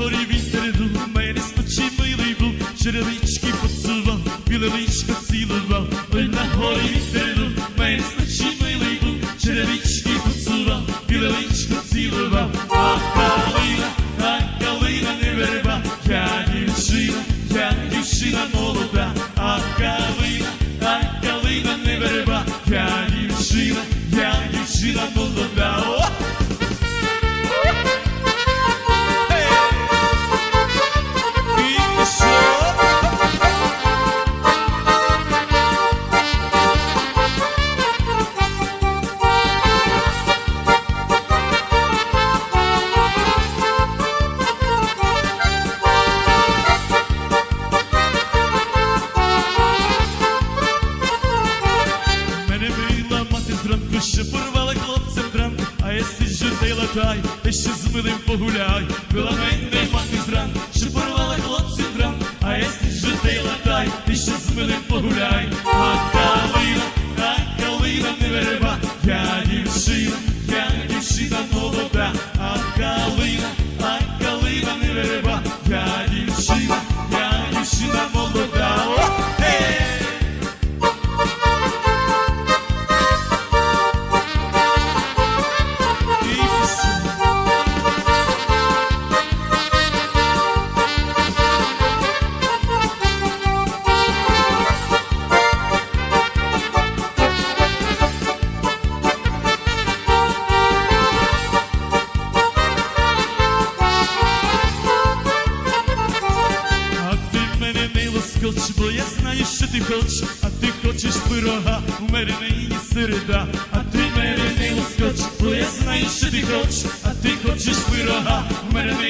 горі вітер дув, мене спочи милий був, черевички поцував, білевичка цілував, ой на горі вітер дув, мене спочи милий був, черевички поцував, білевичку цілував, а калина, а калина не верба, я дівчина, я дівчина молода, а калина, а калина не верба, я дівчина, я дівчина молода. Хлопцем дранку, а если ж ти латай, та ще з милим погуляй. Била мене мати зран, що порвала хлопцем дранку, а если ж ти латай, та ще з милим погуляй. А не лоскоч, бо я знаю, що ти хочеш, а ти хочеш пирога, у мене нині середа, а ти мене не лоскоч, бо я знаю, що ти хочеш, а ти хочеш пирога, у мене нині середа,